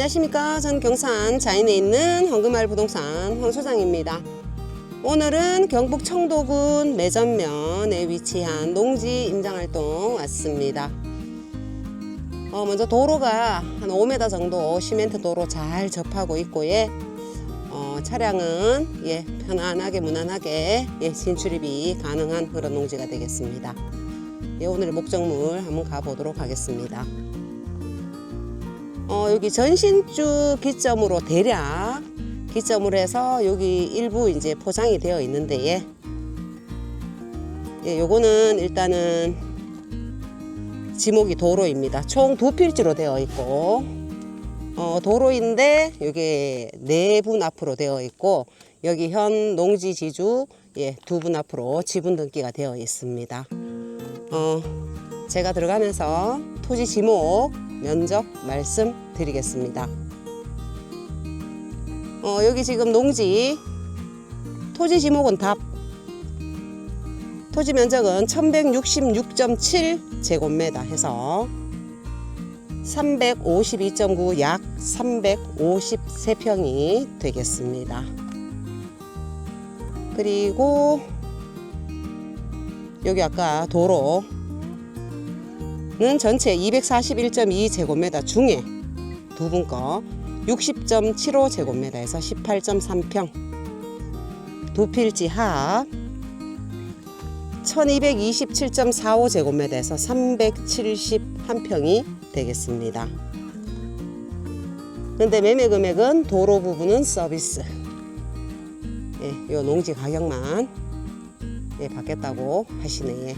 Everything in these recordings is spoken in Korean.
안녕하십니까. 저는 경산 자인에 있는 황금마을 부동산 황 소장입니다. 오늘은 경북 청도군 매전면에 위치한 농지 임장활동 왔습니다. 어, 먼저 도로가 한 5m 정도 시멘트 도로 잘 접하고 있고 예. 어, 차량은 예, 편안하게 무난하게 예, 진출입이 가능한 그런 농지가 되겠습니다. 예, 오늘의 목적물 한번 가보도록 하겠습니다. 어, 여기 전신주 기점으로 대략 기점으로 해서 여기 일부 이제 포장이 되어 있는데 예. 예, 요거는 일단은 지목이 도로입니다. 총 두 필지로 되어 있고 어, 도로인데 여기 네 분 앞으로 되어 있고 여기 현 농지 지주 예, 두 분 앞으로 지분 등기가 되어 있습니다. 어, 제가 들어가면서 토지 지목 면적 말씀드리겠습니다. 어, 여기 지금 농지 토지 지목은 답 토지 면적은 1166.7 제곱미터 해서 352.9 약 353평이 되겠습니다. 그리고 여기 아까 도로 는 전체 241.2 제곱미터 중에 두 분 거 60.75 제곱미터에서 18.3평 두 필지 합 1227.45 제곱미터에서 371평이 되겠습니다. 근데 매매 금액은 도로 부분은 서비스. 예, 요 농지 가격만 예, 받겠다고 하시네. 예.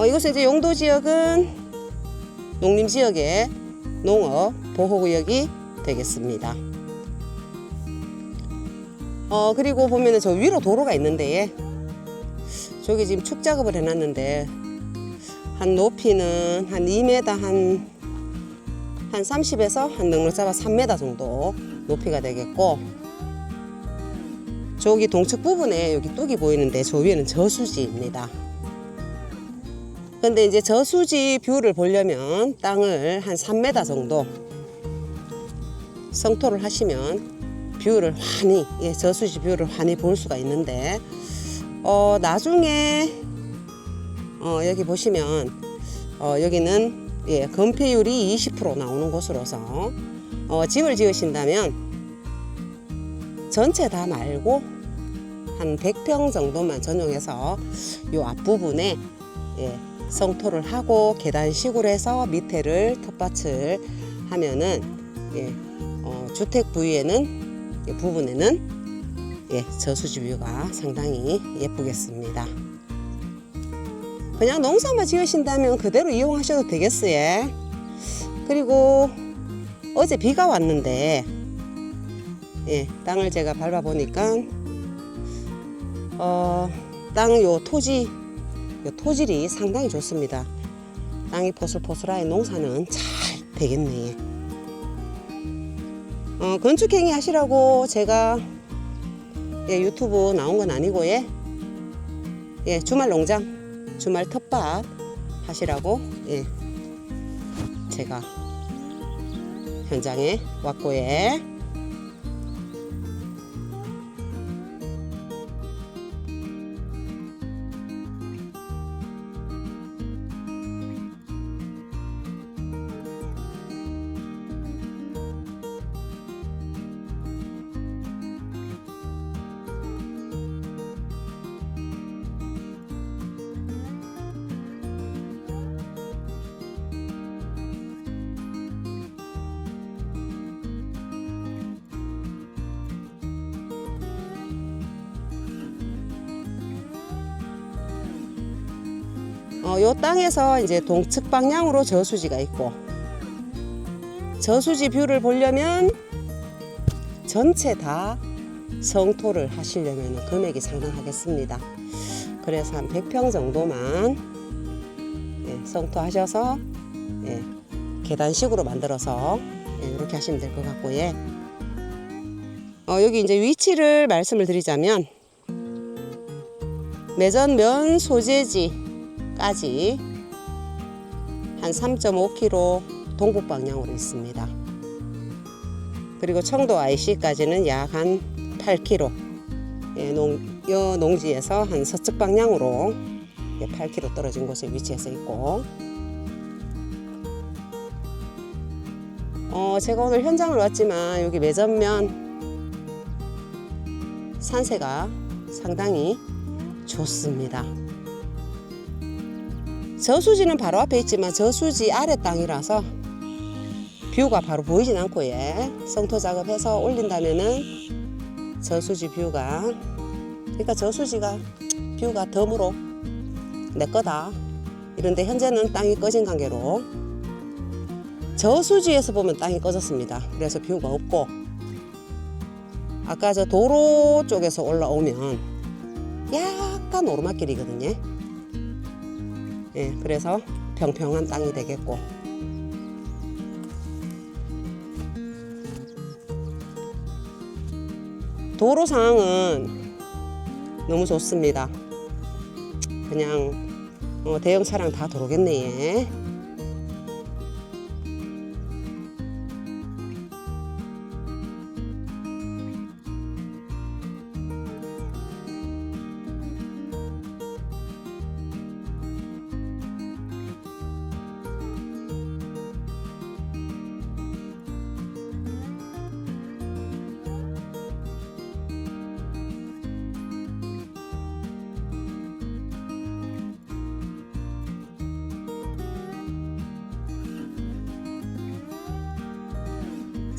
어, 이곳은 이제 용도 지역은 농림 지역의 농업 보호구역이 되겠습니다. 어, 그리고 보면은 저 위로 도로가 있는데, 저기 지금 축 작업을 해놨는데, 한 높이는 한 2m 한, 한 30에서 한 넉넉 잡아 3m 정도 높이가 되겠고, 저기 동측 부분에 여기 뚝이 보이는데, 저 위에는 저수지입니다. 근데 이제 저수지 뷰를 보려면 땅을 한 3m 정도 성토를 하시면 뷰를 환히 예, 저수지 뷰를 환히 볼 수가 있는데 어, 나중에 어, 여기 보시면 어, 여기는 예, 건폐율이 20% 나오는 곳으로서 어, 집을 지으신다면 전체 다 말고 한 100평 정도만 전용해서 요 앞부분에 예, 성토를 하고 계단식으로 해서 밑에를 텃밭을 하면은 예, 어, 주택 부위에는 예, 부분에는 예, 저수지 뷰가 상당히 예쁘겠습니다. 그냥 농사만 지으신다면 그대로 이용하셔도 되겠어요. 예. 그리고 어제 비가 왔는데 예, 땅을 제가 밟아 보니까 어, 땅 요 토지 요 토질이 상당히 좋습니다. 땅이 포슬포슬하게 농사는 잘 되겠네. 어, 건축행위 하시라고 제가 예, 유튜브 나온 건 아니고 예, 예 주말 농장, 주말 텃밭 하시라고 예, 제가 현장에 왔고 예. 어, 요 땅에서 이제 동측 방향으로 저수지가 있고 저수지 뷰를 보려면 전체 다 성토를 하시려면 금액이 상당하겠습니다. 그래서 한 100평 정도만 예, 성토하셔서 예, 계단식으로 만들어서 예, 이렇게 하시면 될 것 같고 예. 어, 여기 이제 위치를 말씀을 드리자면 매전 면 소재지 까지 한 3.5km 동북 방향으로 있습니다. 그리고 청도 IC까지는 약 한 8km. 예, 농, 여 농지에서 한 서측 방향으로 예, 8km 떨어진 곳에 위치해서 있고. 어, 제가 오늘 현장을 왔지만 여기 매전면 산세가 상당히 좋습니다. 저수지는 바로 앞에 있지만 저수지 아래 땅이라서 뷰가 바로 보이진 않고 예. 성토 작업해서 올린다면은 저수지 뷰가 그러니까 저수지가 뷰가 덤으로 내 거다. 이런데 현재는 땅이 꺼진 관계로 저수지에서 보면 땅이 꺼졌습니다. 그래서 뷰가 없고 아까 저 도로 쪽에서 올라오면 약간 오르막길이거든요. 예, 그래서 평평한 땅이 되겠고 도로 상황은 너무 좋습니다. 그냥 어, 대형 차량 다 들어오겠네. 예.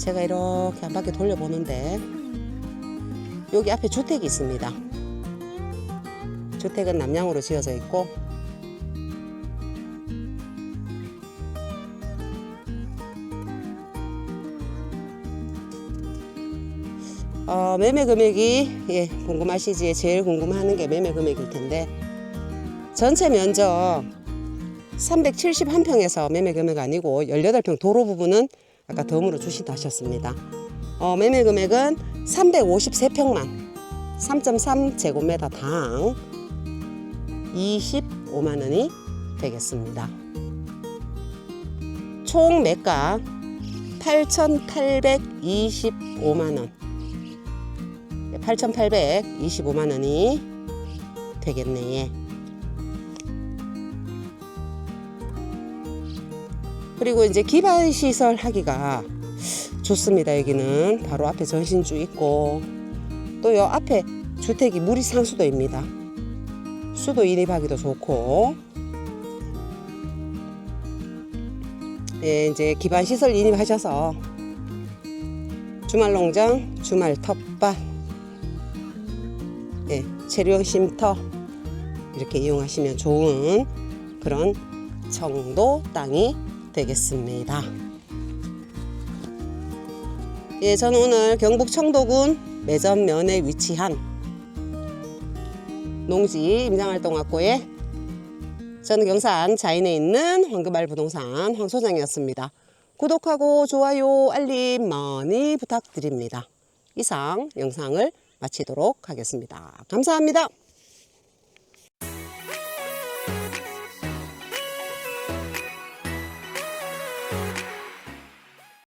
제가 이렇게 한 바퀴 돌려보는데 여기 앞에 주택이 있습니다. 주택은 남향으로 지어져 있고 어, 매매 금액이 예, 궁금하시지 제일 궁금하는 게 매매 금액일 텐데 전체 면적 371평에서 매매 금액 아니고 18평 도로 부분은 아까 덤으로 주신다 하셨습니다. 어, 매매 금액은 353평만 3.3 제곱미터 당 25만 원이 되겠습니다. 총 매가 8,825만 원. 8,825만 원이 되겠네. 예. 그리고 이제 기반 시설 하기가 좋습니다. 여기는 바로 앞에 전신주 있고 또 요 앞에 주택이 물이 상수도입니다. 수도 인입하기도 좋고 예, 이제 기반 시설 인입하셔서 주말 농장, 주말 텃밭, 예, 체류형 쉼터 이렇게 이용하시면 좋은 그런 청도 땅이 되겠습니다. 예, 저는 오늘 경북 청도군 매전면에 위치한 농지 임장활동학고의 저는 경산 자인에 있는 황금알 부동산 황 소장이었습니다. 구독하고 좋아요, 알림 많이 부탁드립니다. 이상 영상을 마치도록 하겠습니다. 감사합니다.